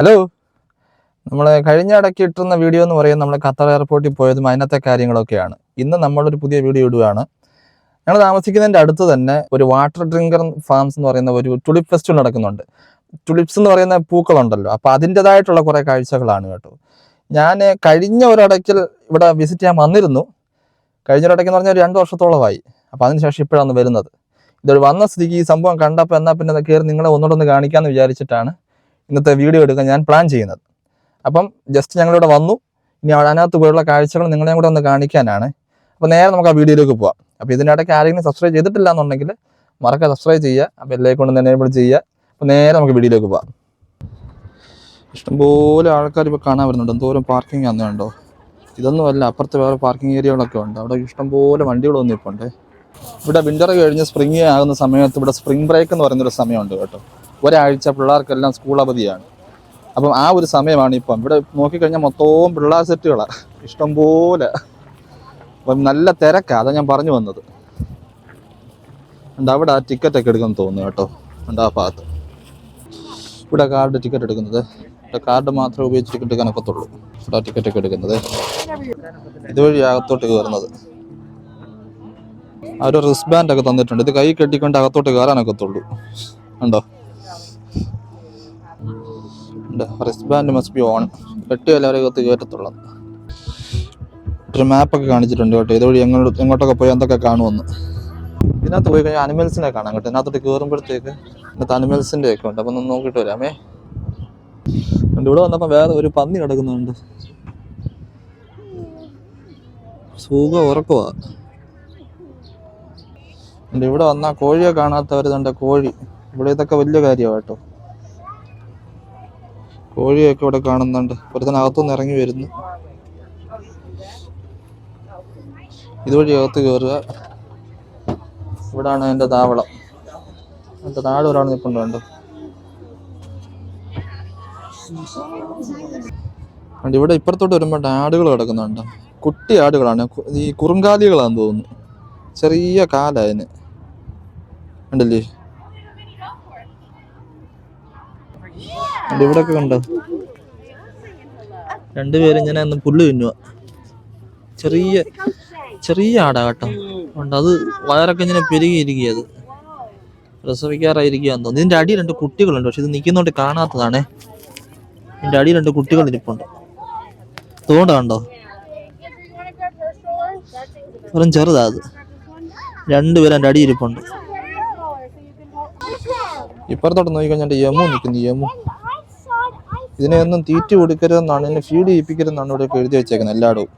Hello നമ്മൾ കഴിഞ്ഞ ഇടയ്ക്ക് ഇട്ടുന്ന വീഡിയോ എന്ന് പറയുന്നത് നമ്മൾ ഖത്തർ എയർപോർട്ടിൽ പോയതും അതിനകത്തെ കാര്യങ്ങളൊക്കെയാണ്. ഇന്ന് നമ്മളൊരു പുതിയ വീഡിയോ ഇടുകയാണ് ഞങ്ങൾ താമസിക്കുന്നതിന്റെ അടുത്ത് തന്നെ ഒരു വാട്ടർ ഡ്രിങ്കർ ഫാംസ് എന്ന് പറയുന്ന ഒരു ടുലിപ്പ് ഫെസ്റ്റിവൽ നടക്കുന്നുണ്ട്. ടുലിപ്സ് എന്ന് പറയുന്ന പൂക്കളുണ്ടല്ലോ. അപ്പോൾ അതിന്റെതായിട്ടുള്ള കുറേ കാഴ്ചകളാണ് കേട്ടോ. ഞാൻ കഴിഞ്ഞ ഒരിടയ്ക്കൽ ഇവിടെ വിസിറ്റ് ചെയ്യാൻ വന്നിരുന്നു. കഴിഞ്ഞ ഒരിടയ്ക്ക് എന്ന് പറഞ്ഞാൽ രണ്ട് വർഷത്തോളമായി. അപ്പോൾ അതിനുശേഷം ഇപ്പോഴാണ് വരുന്നത്. ഇതൊരു വന്ന സ്ഥിതിക്ക് ഈ സംഭവം കണ്ടപ്പോൾ എന്നാൽ പിന്നെ കയറി നിങ്ങളെ ഒന്നുകൂടെ ഒന്ന് കാണിക്കാമെന്ന് വിചാരിച്ചിട്ടാണ്. ഇന്നത്തെ വീഡിയോ എടുക്കാൻ ഞാൻ പ്ലാൻ ചെയ്യുന്നത്. അപ്പം ജസ്റ്റ് ഞങ്ങളിവിടെ വന്നു. ഇനി അതിനകത്ത് പോയുള്ള കാഴ്ചകൾ നിങ്ങളെയും കൂടെ ഒന്ന് കാണിക്കാനാണ്. അപ്പോൾ നേരെ നമുക്ക് ആ വീഡിയോയിലേക്ക് പോവാം. അപ്പോൾ ഇതിനിടയ്ക്ക് ആരെങ്കിലും സബ്സ്ക്രൈബ് ചെയ്തിട്ടില്ല എന്നുണ്ടെങ്കിൽ മറക്കാതെ സബ്സ്ക്രൈബ് ചെയ്യുക. അപ്പോൾ എല്ലാം കൊണ്ട് തന്നെ ഇവിടെ ചെയ്യുക. അപ്പോൾ നേരെ നമുക്ക് വീഡിയോയിലേക്ക് പോവാം. ഇഷ്ടംപോലെ ആൾക്കാർ ഇപ്പോൾ കാണാൻ വരുന്നുണ്ട്. എന്തോരം പാർക്കിംഗ് ആണെന്ന് കണ്ടോ? ഇതൊന്നും അല്ല അപ്പുറത്ത് വേറെ പാർക്കിംഗ് ഏരിയകളൊക്കെ ഉണ്ട്. അവിടെ ഇഷ്ടംപോലെ വണ്ടികളൊന്നും ഇപ്പോൾ ഉണ്ട് ഇവിടെ വിന്റർ കഴിഞ്ഞ് സ്പ്രിങ് ആകുന്ന സമയത്ത് ഇവിടെ സ്പ്രിംഗ് ബ്രേക്ക് എന്ന് പറയുന്നൊരു സമയമുണ്ട് കേട്ടോ. ഒരാഴ്ച പിള്ളേർക്കെല്ലാം സ്കൂൾ അവധിയാണ്. അപ്പം ആ ഒരു സമയമാണ് ഇപ്പം. ഇവിടെ നോക്കിക്കഴിഞ്ഞാൽ മൊത്തവും പിള്ളേർ സെറ്റുകളാണ് ഇഷ്ടംപോലെ അപ്പം നല്ല തിരക്കാണ് അതാ ഞാൻ പറഞ്ഞു വന്നത്. ഉണ്ട് അവിടെ ആ ടിക്കറ്റ് ഒക്കെ എടുക്കുമെന്ന് തോന്നുന്നു കേട്ടോ. ഉണ്ട് ആ ഭാഗത്ത്? ഇവിടെ കാർഡ് ടിക്കറ്റ് എടുക്കുന്നത്. ഇവിടെ കാർഡ് മാത്രമേ ഉപയോഗിച്ച് ടിക്കറ്റ് എടുക്കാൻ ഇവിടെ ടിക്കറ്റ് ഒക്കെ എടുക്കുന്നത്. ഇതുവഴി അകത്തോട്ട് കയറുന്നത്. ആ ഒരു റിസ് ബാൻഡ് ഒക്കെ തന്നിട്ടുണ്ട്. ഇത് കൈ കെട്ടിക്കൊണ്ട് അകത്തോട്ട് കയറാനൊക്കത്തുള്ളൂ. ഉണ്ടോ ഉണ്ട്. Wrist band must be on കെട്ടിയാലും അവരെ അകത്ത് കയറ്റത്തുള്ളത്. ഒരു മാപ്പൊക്കെ കാണിച്ചിട്ടുണ്ട് കേട്ടോ. ഇതുവഴി എങ്ങോട്ട് എങ്ങോട്ടൊക്കെ പോയി എന്തൊക്കെ കാണുമെന്ന്. ഇതിനകത്ത് പോയി കഴിഞ്ഞാൽ അനിമൽസിനെ കാണാം കേട്ടോ. ഇതിനകത്തോട്ട് കയറുമ്പോഴത്തേക്ക് ഇതിനകത്ത് അനിമൽസിന്റെ ഒക്കെ ഉണ്ട്. അപ്പം ഒന്ന് നോക്കിയിട്ട് വരാമേ. ഇവിടെ വന്നപ്പോൾ വേറെ ഒരു പന്നി കിടക്കുന്നുണ്ട്. സുഖം ഉറക്കുവാ. ഇവിടെ വന്നാൽ കോഴിയെ കാണാത്തവരുന്നുണ്ട് കോഴി. ഇവിടെ ഇതൊക്കെ വലിയ കാര്യമാണ് കേട്ടോ. കോഴിയൊക്കെ ഇവിടെ കാണുന്നുണ്ട്. ഒരുത്തനകത്തുനിന്ന് ഇറങ്ങി വരുന്നു. ഇതുവഴി അകത്ത് കയറുക. ഇവിടാണ് എന്റെ താവളം. എന്റെ നാട് ഒരാൾ നിൽപ്പുണ്ട് കണ്ടോ? ഇവിടെ ഇപ്പുറത്തോട്ട് വരുമ്പോൾ ആടുകൾ കിടക്കുന്നുണ്ട്. കുട്ടി ആടുകളാണ്. ഈ കുറുങ്കാലികളാന്ന് തോന്നുന്നു. ചെറിയ കാലതിന് ഉണ്ടല്ലേ ഇവിടൊക്കെ കണ്ടോ? രണ്ടുപേരും ഇങ്ങനെ ഒന്ന് പുല്ല് തിന്നുക ചെറിയ ചെറിയ ആടാ കേട്ടോ. അത് വയറൊക്കെ ഇങ്ങനെ പെരുകിയിരിക്കുക അത്. പ്രസവിക്കാറായിരിക്കുകയെന്ന് തോന്നുന്നു. ഇതിന്റെ അടി രണ്ട് കുട്ടികളുണ്ട് പക്ഷെ ഇത് നിൽക്കുന്നോണ്ട് കാണാത്തതാണേ. ഇതിന്റെ അടി രണ്ട് കുട്ടികൾ ഇരിപ്പുണ്ട് അതുകൊണ്ട് കണ്ടോ? വെറും ചെറുതാ അത്. രണ്ടുപേരും എന്റെ അടി ഇരിപ്പുണ്ട് ഇപ്പുറത്തോട്ട് നോക്കിക്കഴിഞ്ഞാൽ യമു നിൽക്കുന്നു യമു. ഇതിനെ ഒന്നും തീറ്റ കൊടുക്കരുതെന്നാണ് ഇതിനെ ഫീഡ് ചെയ്യിപ്പിക്കരുതെന്നാണ് ഇവിടെ എഴുതി വെച്ചേക്കുന്നത് എല്ലായിടവും.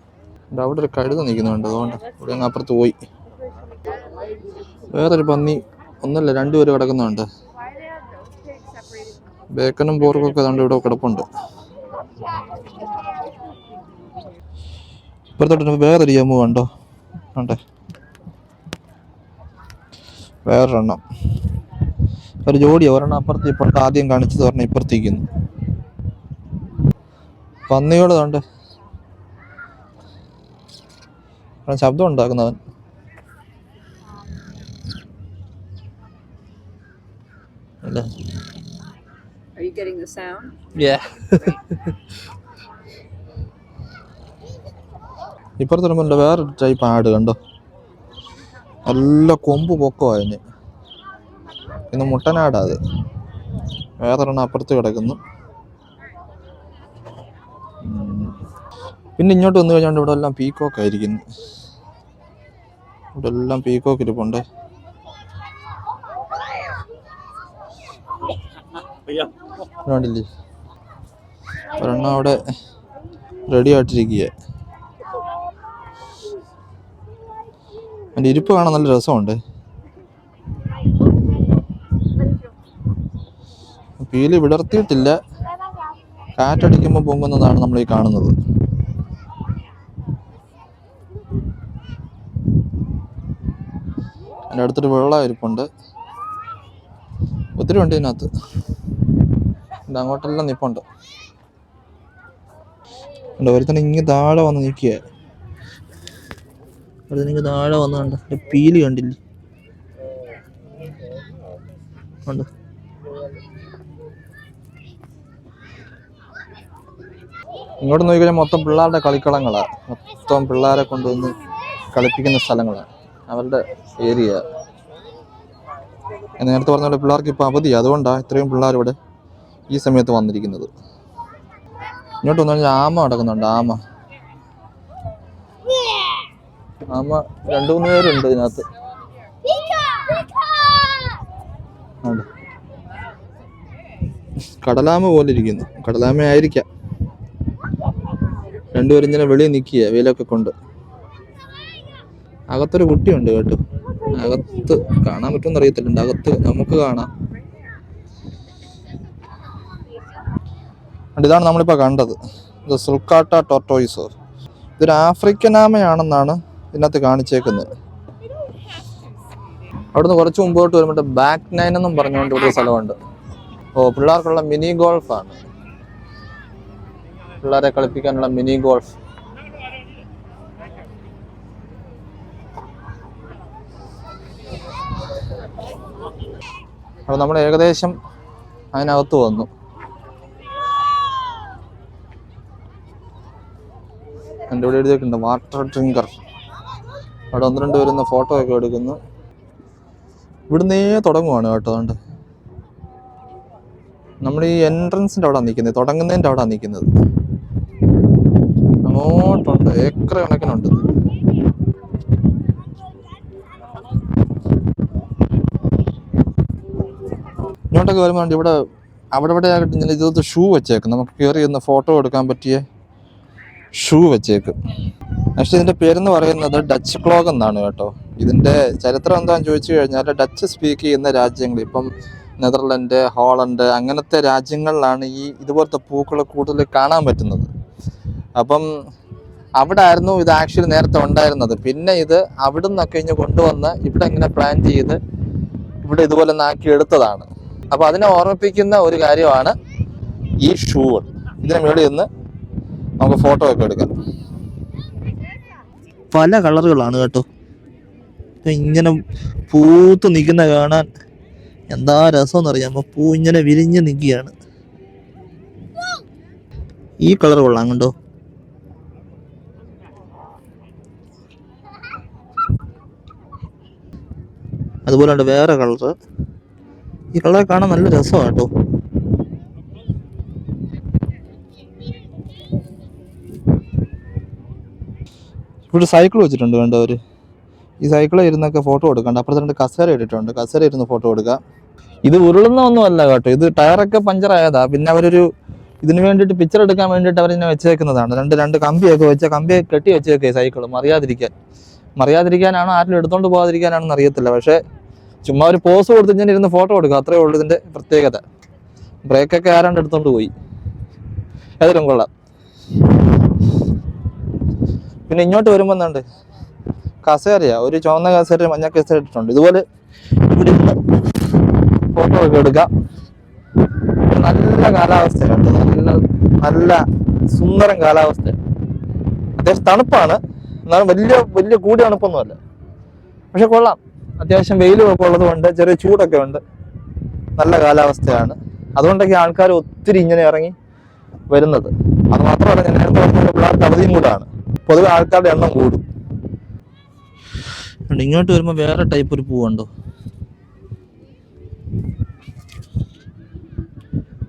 അവിടെ ഒരു കഴുത നിൽക്കുന്നുണ്ട് അതുകൊണ്ട് ഇവിടെ അങ്ങ് അപ്പുറത്ത് പോയി. വേറൊരു പന്നി ഒന്നല്ല രണ്ടുപേര് കിടക്കുന്നുണ്ട്. ബേക്കനും പോർക്കും ഒക്കെ അതുകൊണ്ട് ഇവിടെ കിടപ്പുണ്ട്. ഇപ്പുറത്തോട്ട് വേറൊരു യമു കണ്ടോ? കണ്ടേ? വേറൊരെണ്ണം. ഒരു ജോഡി ഒരെണ്ണം അപ്പുറത്ത് ഇപ്പുറത്ത് ആദ്യം കാണിച്ചത് ഒരെണ്ണം ഇപ്പുറത്തേക്കുന്നു അവൻ ശബ്ദം ഉണ്ടാക്കുന്നവൻ. അല്ലേ Are you getting the sound? ഇപ്പുറത്ത് വരുമ്പോൾ വേറൊരു ടൈപ്പ് ആട് കണ്ടോ? നല്ല കൊമ്പ് പൊക്കോ അതിന് ഇന്ന് മുട്ടനാടാ അത്. വേറൊരെണ്ണം അപ്പുറത്ത് കിടക്കുന്നു. പിന്നെ ഇങ്ങോട്ട് വന്നു കഴിഞ്ഞാൽ ഇവിടെ എല്ലാം പീക്കോക്ക് ആയിരിക്കുന്നു. ഇവിടെ എല്ലാം പീക്കോക്ക് ഇരിപ്പുണ്ട് ഒരെണ്ണം അവിടെ റെഡി ആയിട്ടിരിക്കുക അതിന്റെ ഇരിപ്പ് കാണാൻ നല്ല രസമുണ്ട്. പീലി വിടർത്തിയിട്ടില്ല. കാറ്റടിക്കുമ്പോൾ പൊങ്ങുന്നതാണ് നമ്മൾ ഈ കാണുന്നത്. അതിന്റെ അടുത്തൊരു വെള്ളം ഇരിപ്പുണ്ട്. ഒത്തിരി ഉണ്ട് ഇതിനകത്ത്. എന്റെ അങ്ങോട്ടെല്ലാം നിപ്പുണ്ട്. ഉണ്ട് ഒരുത്തൻ ഇങ്ങ് താഴെ വന്ന് നിൽക്കുക ഒരുത്തനിങ്ങ് താഴെ വന്ന് കണ്ട പീലി കണ്ടില്ലേ. ഉണ്ട് ഇങ്ങോട്ട് നോക്കിക്കഴിഞ്ഞാൽ മൊത്തം പിള്ളേരുടെ കളിക്കളങ്ങളാണ് മൊത്തം പിള്ളേരെ കൊണ്ടുവന്ന് കളിപ്പിക്കുന്ന സ്ഥലങ്ങളാണ് അവരുടെ ഏരിയ. നേരത്തെ പറഞ്ഞ പോലെ പിള്ളേർക്ക് ഇപ്പോൾ അവധിയാണ് അതുകൊണ്ടാണ് ഇത്രയും പിള്ളേർ ഇവിടെ ഈ സമയത്ത് വന്നിരിക്കുന്നത്. ഇങ്ങോട്ട് വന്നു കഴിഞ്ഞാൽ ആമ നടക്കുന്നുണ്ട് ആമ. ആമ രണ്ടു മൂന്ന് പേരുണ്ട് ഇതിനകത്ത്. കടലാമ പോലെ ഇരിക്കുന്നു. കടലാമ ആയിരിക്കാം രണ്ടുപേരും ഇങ്ങനെ വെളിയിൽ നിൽക്കുക വെയിലൊക്കെ കൊണ്ട്. അകത്തൊരു കുട്ടിയുണ്ട് കേട്ടോ. അകത്ത് കാണാൻ പറ്റുമെന്ന് അറിയത്തില്ല. അകത്ത് നമുക്ക് കാണാം. ഇതാണ് നമ്മളിപ്പോൾ കണ്ടത്. ഇത് സുൽക്കാട്ട ടോർട്ടോയിസ്. ഇതൊരു ആഫ്രിക്കൻ ആമയാണെന്നാണ് ഇതിനകത്ത് കാണിച്ചേക്കുന്നത്. അവിടുന്ന് കുറച്ച് മുമ്പോട്ട് വരുമ്പോൾ ബാക്ക് നൈൻ എന്നും പറഞ്ഞുകൊണ്ട് ഇവിടെ സ്ഥലമുണ്ട്. ഓ പിള്ളേർക്കുള്ള മിനി ഗോൾഫാണ്. പിള്ളേരെ കളിപ്പിക്കാനുള്ള മിനി ഗോൾഫ്. അപ്പോൾ നമ്മൾ ഏകദേശം അതിനകത്ത് വന്നു. എന്റെ ഇവിടെ എഴുതിയിട്ടുണ്ട് വാട്ടർ ഡ്രിങ്കർ അവിടെ ഒന്ന് രണ്ട് വരുന്ന ഫോട്ടോ ഒക്കെ എടുക്കുന്നു. ഇവിടുന്നേ തുടങ്ങുവാണ് കേട്ടോ അതുകൊണ്ട്. നമ്മൾ ഈ എൻട്രൻസിന്റെ അവിടെ നിൽക്കുന്നത് തുടങ്ങുന്നതിന്റെ അവിടെ നിൽക്കുന്നത്. അങ്ങോട്ടുണ്ട് ഏക്കർ കണക്കിനുണ്ട്. ഇങ്ങോട്ടൊക്കെ വരുമ്പോൾ ഇവിടെ അവിടെ ഇവിടെ ആകട്ടെ ഇങ്ങനെ ഇതൊക്കെ ഷൂ വെച്ചേക്കും. നമുക്ക് കയറി ഒന്ന് ഫോട്ടോ എടുക്കാൻ പറ്റിയ ഷൂ വെച്ചേക്കും. പക്ഷേ ഇതിന്റെ പേരെന്ന് പറയുന്നത് ഡച്ച് ക്ലോഗ് എന്നാണ് കേട്ടോ. ഇതിന്റെ ചരിത്രം എന്താണെന്ന് ചോദിച്ചു കഴിഞ്ഞാൽ ഡച്ച് സ്പീക്ക് ചെയ്യുന്ന രാജ്യങ്ങൾ ഇപ്പം നെതർലൻഡ് ഹോളണ്ട് അങ്ങനത്തെ രാജ്യങ്ങളിലാണ് ഈ ഇതുപോലത്തെ പൂക്കൾ കൂടുതൽ കാണാൻ പറ്റുന്നത്. അപ്പം അവിടെ ആയിരുന്നു ഇത് ആക്ച്വലി നേരത്തെ ഉണ്ടായിരുന്നത്. പിന്നെ ഇത് അവിടെ നിന്നൊക്കെ ഇഞ്ഞ് കൊണ്ടുവന്ന് ഇവിടെ ഇങ്ങനെ പ്ലാൻ ചെയ്ത് ഇവിടെ ഇതുപോലെ നാക്കി എടുത്തതാണ്. അപ്പോൾ അതിനെ ഓർമ്മിപ്പിക്കുന്ന ഒരു കാര്യമാണ് ഈ ഷൂകൾ. ഇതിന് മേടി നിന്ന് നമുക്ക് ഫോട്ടോ ഒക്കെ എടുക്കാം. പല കളറുകളാണ് കേട്ടോ. ഇങ്ങനെ പൂത്ത് നിൽക്കുന്ന കാണാൻ എന്താ രസം അറിയാമോ പൂ ഇങ്ങനെ വിരിഞ്ഞ് നിൽക്കുകയാണ്. ഈ കളർ കൊള്ളാം കണ്ടോ? അതുപോലെ ഉണ്ട് വേറെ കളറ്? ഈ കളർ കാണാൻ നല്ല രസമാണ് കേട്ടോ. ഇവിടെ സൈക്കിൾ വെച്ചിട്ടുണ്ട് വേണ്ടവർ ഈ സൈക്കിളിൽ ഇരുന്നൊക്കെ ഫോട്ടോ എടുക്കണ്ട. അപ്പുറത്ത് രണ്ട് കസേര ഇട്ടിട്ടുണ്ട്. കസേര ഇരുന്ന് ഫോട്ടോ എടുക്കുക ഇത് ഉരുളുന്ന ഒന്നും അല്ല കേട്ടോ. ഇത് ടയറൊക്കെ പഞ്ചർ ആയതാ. പിന്നെ അവരൊരു ഇതിന് വേണ്ടിയിട്ട് പിക്ചർ എടുക്കാൻ വേണ്ടിയിട്ട് അവരിങ്ങനെ വെച്ചേക്കുന്നതാണ്. രണ്ട് രണ്ട് കമ്പിയൊക്കെ വെച്ച കമ്പി കെട്ടി വെച്ചേക്കേ സൈക്കിൾ മറിയാതിരിക്കാൻ. മറിയാതിരിക്കാനാണോ? ആരും എടുത്തോണ്ട് പോകാതിരിക്കാനാണെന്ന് അറിയത്തില്ല. പക്ഷേ ചുമ്മാ ഒരു പോസ് കൊടുത്ത് ഞാൻ ഇരുന്ന് ഫോട്ടോ എടുക്കുക അത്രേ ഉള്ളൂ ഇതിന്റെ പ്രത്യേകത. ബ്രേക്കൊക്കെ ആരാണ്ട് എടുത്തോണ്ട് പോയി. ഏതായാലും കൊള്ളാം. പിന്നെ ഇങ്ങോട്ട് വരുമ്പോൾ എന്താണ്ട്? കസേരയാ. ഒരു ചുവന്ന കസേര മഞ്ഞ കസേര ഇട്ടിട്ടുണ്ട്. ഇതുപോലെ ഇവിടെ ഇരുന്ന് ഫോട്ടോ ഒക്കെ എടുക്കാം. നല്ല കാലാവസ്ഥയാണ്. നല്ല നല്ല സുന്ദരം കാലാവസ്ഥ. അത്യാവശ്യം തണുപ്പാണ്. എന്നാലും വലിയ വലിയ കൂടിയ തണുപ്പൊന്നുമല്ല. പക്ഷെ കൊള്ളാം. അത്യാവശ്യം വെയിൽ ഉള്ളത് കൊണ്ട് ചെറിയ ചൂടൊക്കെ ഉണ്ട്. നല്ല കാലാവസ്ഥയാണ്. അതുകൊണ്ടൊക്കെ ആൾക്കാർ ഒത്തിരി ഇങ്ങനെ ഇറങ്ങി വരുന്നത്. അത് മാത്രമല്ല ഞാൻ നേരത്തെ പിള്ളേർക്ക് അവധിയും കൂടാണ്. പൊതുവെ ആൾക്കാരുടെ എണ്ണം കൂടും. ഇങ്ങോട്ട് വരുമ്പോൾ വേറെ ടൈപ്പ് ഒരു പൂവുണ്ടോ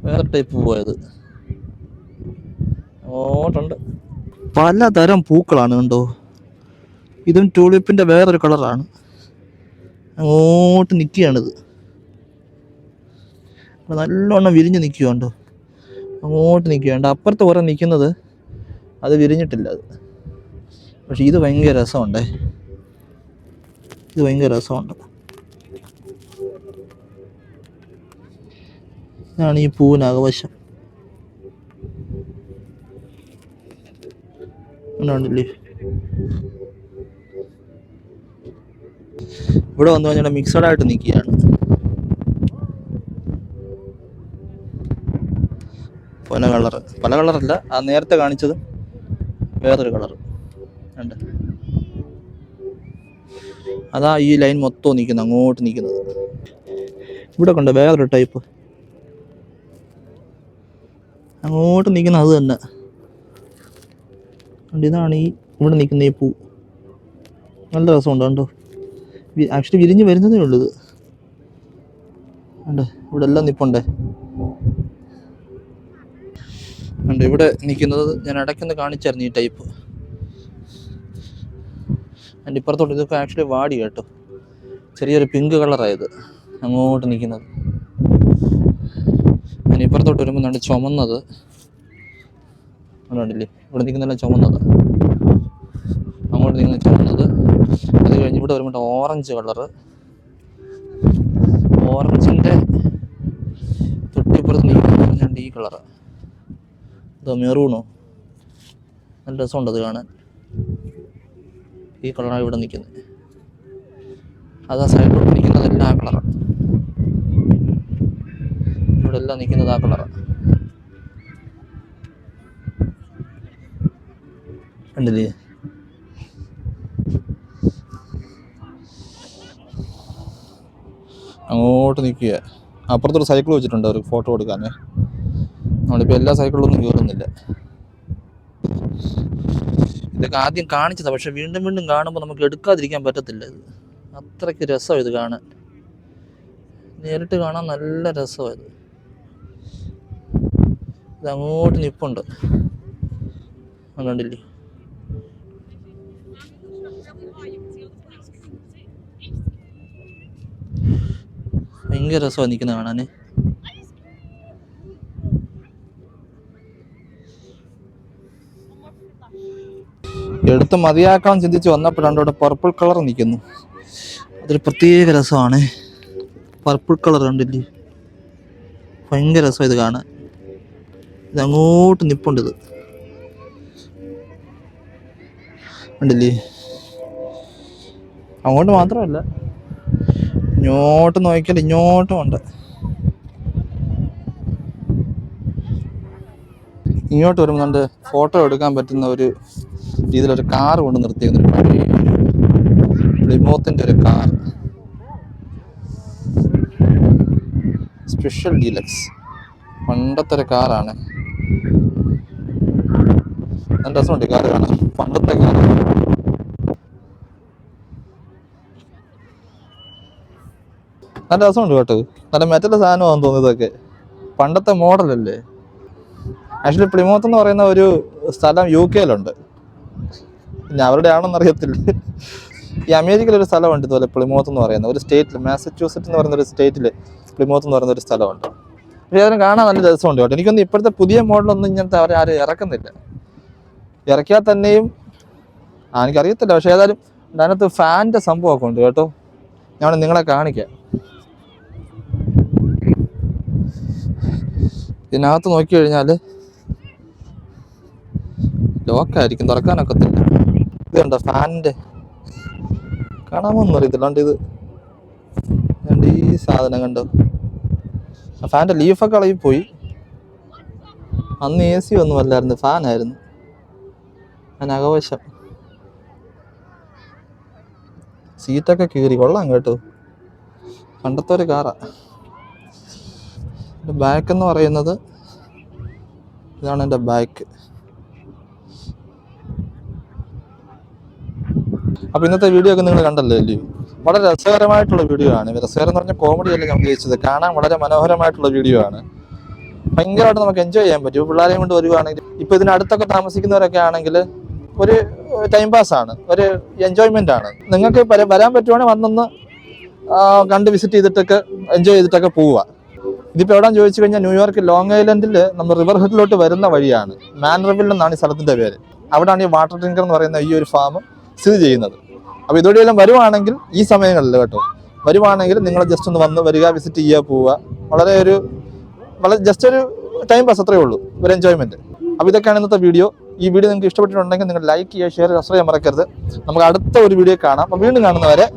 വേറെ ടൈപ്പ് പൂവായത് ഓട്ടുണ്ട് പലതരം പൂക്കളാണ് കണ്ടോ? ഇതും ട്യൂലിപ്പിന്റെ വേറൊരു കളറാണ് അങ്ങോട്ട് നിൽക്കുകയാണിത് നല്ലോണം വിരിഞ്ഞ് നിൽക്കുകയുണ്ടോ അങ്ങോട്ട് നിൽക്കുകയുണ്ട് അപ്പുറത്ത് കുറെ നിൽക്കുന്നത് അത് വിരിഞ്ഞിട്ടില്ല അത്. പക്ഷെ ഇത് ഭയങ്കര രസമുണ്ടേ. ഇത് ഭയങ്കര രസമുണ്ട്. ഇതാണ് ഈ പൂവിന് അകവശം ഉണ്ടല്ലേ ഇവിടെ വന്നു കഴിഞ്ഞാൽ മിക്സഡ് ആയിട്ട് നിൽക്കുകയാണ്. പല കളർ പല കളറല്ല ആ നേരത്തെ കാണിച്ചത് വേറൊരു കളർ ഉണ്ട് അതാ ഈ ലൈൻ മൊത്തം നിൽക്കുന്നത് അങ്ങോട്ട് നിൽക്കുന്നത്. ഇവിടെ കൊണ്ട് വേറൊരു ടൈപ്പ് അങ്ങോട്ട് നിൽക്കുന്ന അത് തന്നെ. ഇതാണ് ഈ ഇവിടെ നിൽക്കുന്ന ഈ പൂ. നല്ല രസമുണ്ട് കണ്ടോ. ആക്ച്വലി വിരിഞ്ഞ് വരുന്നതേ ഉള്ളൂ ഇത്. ഉണ്ട് ഇവിടെ എല്ലാം നിപ്പുണ്ടേ. ഉണ്ട് ഇവിടെ നിൽക്കുന്നത് ഞാൻ ഇടയ്ക്കൊന്ന് കാണിച്ചായിരുന്നു ഈ ടൈപ്പ്. അതിന്റെ ഇപ്പുറത്തോട്ട് ഇതൊക്കെ ആക്ച്വലി വാടി കേട്ടോ. ചെറിയൊരു പിങ്ക് കളറായത് അങ്ങോട്ട് നിൽക്കുന്നത്. ഞാൻ ഇപ്പുറത്തോട്ട് വരുമ്പോൾ നല്ല ചുമന്നത്. അതുകൊണ്ടില്ലേ ഇവിടെ നിൽക്കുന്നെല്ലാം ചുമന്നത്. അങ്ങോട്ട് നിൽക്കുന്ന ചുമന്നത്. ഇവിടെ വരുമ്പോൾ ഓറഞ്ച് കളർ ഓറഞ്ചിന്റെ തൊട്ടിപ്പുറത്ത് പറഞ്ഞാണ്ട് ഈ കളറ് ഇതോ മെറൂണോ നല്ല രസമുണ്ട് അത് കാണാൻ. ഈ കളറാണ് ഇവിടെ നിൽക്കുന്നത്. അത് ആ സൈഡിലോട്ട് നിൽക്കുന്നതെല്ലാം ആ കളറാണ് ഇവിടെ എല്ലാം നിൽക്കുന്നത് ആ കളറാണ് കണ്ടില്ലേ? അങ്ങോട്ട് നിൽക്കുക. അപ്പുറത്തൊരു സൈക്കിൾ വെച്ചിട്ടുണ്ട് അവർക്ക് ഫോട്ടോ എടുക്കാനേ. നമ്മളിപ്പോൾ എല്ലാ സൈക്കിളിലൊന്നും കയറുന്നില്ല ഇതൊക്കെ ആദ്യം കാണിച്ചതാണ് പക്ഷെ വീണ്ടും വീണ്ടും കാണുമ്പോൾ നമുക്ക് എടുക്കാതിരിക്കാൻ പറ്റത്തില്ല ഇത്. അത്രയ്ക്ക് രസമാണ് ഇത് കാണാൻ. നേരിട്ട് കാണാൻ നല്ല രസമാണ് ഇത്. അങ്ങോട്ട് നിപ്പുണ്ട്. കണ്ടില്ലേ? ഭയങ്കര രസമാണ് നിൽക്കുന്നത് കാണാൻ എടുത്ത് മതിയാക്കാൻ ചിന്തിച്ച് വന്നപ്പോഴാണ് ഇവിടെ പർപ്പിൾ കളർ നിൽക്കുന്നു. അതൊരു പ്രത്യേക രസമാണ്. പർപ്പിൾ കളർ കണ്ടില്ലേ? ഭയങ്കര രസം ഇത് കാണാൻ. ഇത് അങ്ങോട്ട് നിപ്പുണ്ട് ഇത്. കണ്ടില്ലേ? അങ്ങോട്ട് മാത്രമല്ല. ഇങ്ങോട്ട് നോക്കിയാൽ ഇങ്ങോട്ടും ഉണ്ട്. ഇങ്ങോട്ട് വരുമ്പോൾ ഫോട്ടോ എടുക്കാൻ പറ്റുന്ന ഒരു രീതിയിലൊരു കാർ കൊണ്ട് നിർത്തിയിരുന്ന ഒരു പഴയ ഒരു കാർ സ്പെഷ്യൽ ഡീലക്സ് പണ്ടത്തെ ഒരു കാറാണ് നല്ല രസമുണ്ട് കാർ കാണാൻ. പണ്ടത്തെ കാർ നല്ല രസമുണ്ട് കേട്ടോ. നല്ല മെറ്റൽ സാധനമാണെന്ന് തോന്നിയതൊക്കെ പണ്ടത്തെ മോഡലല്ലേ ആക്ച്വലി പ്ലിമോത്ത് എന്ന് പറയുന്ന ഒരു സ്ഥലം യു കെയിലുണ്ട് പിന്നെ അവരുടെ ആണെന്നറിയത്തില്ല ഈ അമേരിക്കയിലൊരു സ്ഥലമുണ്ട് ഇതുപോലെ പ്ലിമോത്ത് എന്ന് പറയുന്ന. ഒരു സ്റ്റേറ്റിൽ മാസച്യൂസെറ്റ് എന്ന് പറയുന്ന ഒരു സ്റ്റേറ്റിൽ പ്ലിമോത്ത് എന്ന് പറയുന്ന ഒരു സ്ഥലമുണ്ട്. പക്ഷേ അതിന് കാണാൻ നല്ല രസമുണ്ട് കേട്ടോ. എനിക്കൊന്നും ഇപ്പോഴത്തെ പുതിയ മോഡലൊന്നും ഇങ്ങനത്തെ അവർ ആരും ഇറക്കുന്നില്ല. ഇറക്കിയാൽ തന്നെയും എനിക്കറിയത്തില്ല. പക്ഷേ ഏതായാലും അതിനകത്ത് ഫാന്റെ സംഭവമൊക്കെ ഉണ്ട് കേട്ടോ. ഞാൻ നിങ്ങളെ കാണിക്കാം. ഇതിനകത്ത് നോക്കി കഴിഞ്ഞാൽ ലോക്കായിരിക്കും തുറക്കാനൊക്കത്തില്ല ഇത് കണ്ടോ ഫാനിന്റെ കാണാമോന്നും അറിയത്തില്ല ഇത്? കണ്ടോ ഈ സാധനം കണ്ടോ? ആ ഫാന്റെ ലീഫൊക്കെ ഇളകി പോയി. അന്ന് എ സി ഒന്നും അല്ലായിരുന്നു ഫാനായിരുന്നു അതിനകവശം സീറ്റൊക്കെ കീറി കൊള്ളാം കേട്ടോ. പണ്ടത്തെ ഒരു കാറാ. ബാക്ക് എന്ന് പറയുന്നത് ഇതാണ് എന്റെ ബാക്ക് അപ്പോൾ ഇന്നത്തെ വീഡിയോ ഒക്കെ നിങ്ങൾ കണ്ടല്ലോ അല്ലേ? വളരെ രസകരമായിട്ടുള്ള വീഡിയോ ആണ്. രസകരം എന്ന് പറഞ്ഞാൽ കോമഡി അല്ല ഞാൻ ഉദ്ദേശിച്ചത് കാണാൻ വളരെ മനോഹരമായിട്ടുള്ള വീഡിയോ ആണ്. ഭയങ്കരമായിട്ട് നമുക്ക് എൻജോയ് ചെയ്യാൻ പറ്റും. പിള്ളേരെയും കൊണ്ട് വരുവാണെങ്കിൽ ഇപ്പോൾ ഇതിനടുത്തൊക്കെ താമസിക്കുന്നവരൊക്കെ ആണെങ്കിൽ ഒരു ടൈം പാസ് ആണ് ഒരു എൻജോയ്മെന്റ് ആണ്. നിങ്ങൾക്ക് വരാൻ പറ്റുവാണെങ്കിൽ വന്നൊന്ന് കണ്ട് വിസിറ്റ് ചെയ്തിട്ടൊക്കെ എൻജോയ് ചെയ്തിട്ടൊക്കെ പോവുക. ഇതിപ്പോൾ എവിടെയാണെന്ന് ചോദിച്ചു കഴിഞ്ഞാൽ ന്യൂയോർക്ക് ലോങ് ഐലൻഡിൽ നമ്മൾ റിവർ ഹെഡിലോട്ട് വരുന്ന വഴിയാണ്. മാൻറവിൽ എന്നാണ് ഈ സ്ഥലത്തിന്റെ പേര്. അവിടെയാണ് ഈ വാട്ടർ ഡ്രിങ്കർ എന്ന് പറയുന്ന ഈ ഒരു ഫാം സ്ഥിതി ചെയ്യുന്നത്. അപ്പോൾ ഇതുവഴിയെല്ലാം വരുവാണെങ്കിൽ ഈ സമയങ്ങളിൽ കേട്ടോ വരുവാണെങ്കിൽ നിങ്ങൾ ജസ്റ്റ് ഒന്ന് വന്ന് വരിക വിസിറ്റ് ചെയ്യുക പോവുക. വളരെ ഒരു വളരെ ജസ്റ്റ് ഒരു ടൈം പാസ് അത്രയേ ഉള്ളൂ ഒരു എൻജോയ്മെന്റ് അപ്പോൾ ഇതൊക്കെയാണ് ഇന്നത്തെ വീഡിയോ ഈ വീഡിയോ നിങ്ങൾക്ക് ഇഷ്ടപ്പെട്ടിട്ടുണ്ടെങ്കിൽ നിങ്ങൾ ലൈക്ക് ചെയ്യുക ഷെയർ സബ്സ്ക്രൈബ് ചെയ്യാൻ മറക്കരുത്. നമുക്ക് അടുത്ത ഒരു വീഡിയോ കാണാം. അപ്പോൾ വീണ്ടും കാണുന്നവരെ